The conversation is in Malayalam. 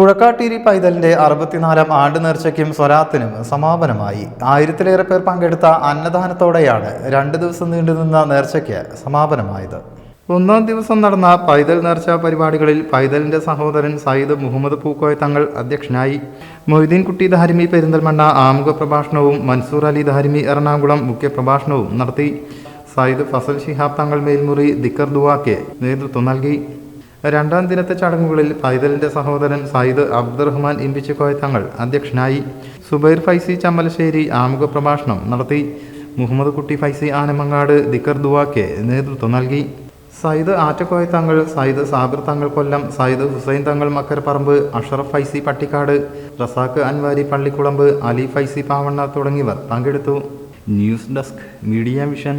പുഴക്കാട്ടീരി പൈതലിന്റെ അറുപത്തിനാലാം ആണ്ട് നേർച്ചയ്ക്കും സ്വരാത്തിനും സമാപനമായി. ആയിരത്തിലേറെ പേർ പങ്കെടുത്ത അന്നദാനത്തോടെയാണ് രണ്ട് ദിവസം നീണ്ടുനിന്ന നേർച്ചയ്ക്ക് സമാപനമായത്. ഒന്നാം ദിവസം നടന്ന പൈതൽ നേർച്ച പരിപാടികളിൽ പൈതലിന്റെ സഹോദരൻ സയ്യിദ് മുഹമ്മദ് പൂക്കോയ തങ്ങൾ അധ്യക്ഷനായി. മൊയ്തീൻ കുട്ടി ധാരിമി പെരിന്തൽമണ്ണ ആമുഖ പ്രഭാഷണവും മൻസൂർ അലി ധാരിമി എറണാകുളം മുഖ്യപ്രഭാഷണവും നടത്തി. സയ്യിദ് ഫസൽ ശിഹാബ് തങ്ങൾ മേൽമുറി ദിക്കർ ദുവാക്ക് നേതൃത്വം നൽകി. രണ്ടാം ദിനത്തെ ചടങ്ങുകളിൽ ഫൈതലിന്റെ സഹോദരൻ സയ്യിദ് അബ്ദുറഹ്മാൻ ഇമ്പിച്ചിക്കോയ തങ്ങൾ അധ്യക്ഷനായി. സുബൈർ ഫൈസി ചമ്മലശ്ശേരി ആമുഖ പ്രഭാഷണം നടത്തി. മുഹമ്മദ് കുട്ടി ഫൈസി ആനമങ്ങാട് ദിക്കർ ദുവാക്ക് നേതൃത്വം നൽകി. സയ്യിദ് ആറ്റക്കോയ തങ്ങൾ സയ്യിദ് സാബിർ തങ്ങൾ കൊല്ലം സയ്യിദ് ഹുസൈൻ തങ്ങൾ മക്കരപ്പറമ്പ് അഷറഫ് ഫൈസി പട്ടിക്കാട് റസാഖ് അൻവാരി പള്ളിക്കുളമ്പ് അലി ഫൈസി പാവണ്ണ തുടങ്ങിയവർ പങ്കെടുത്തു. News desk media vision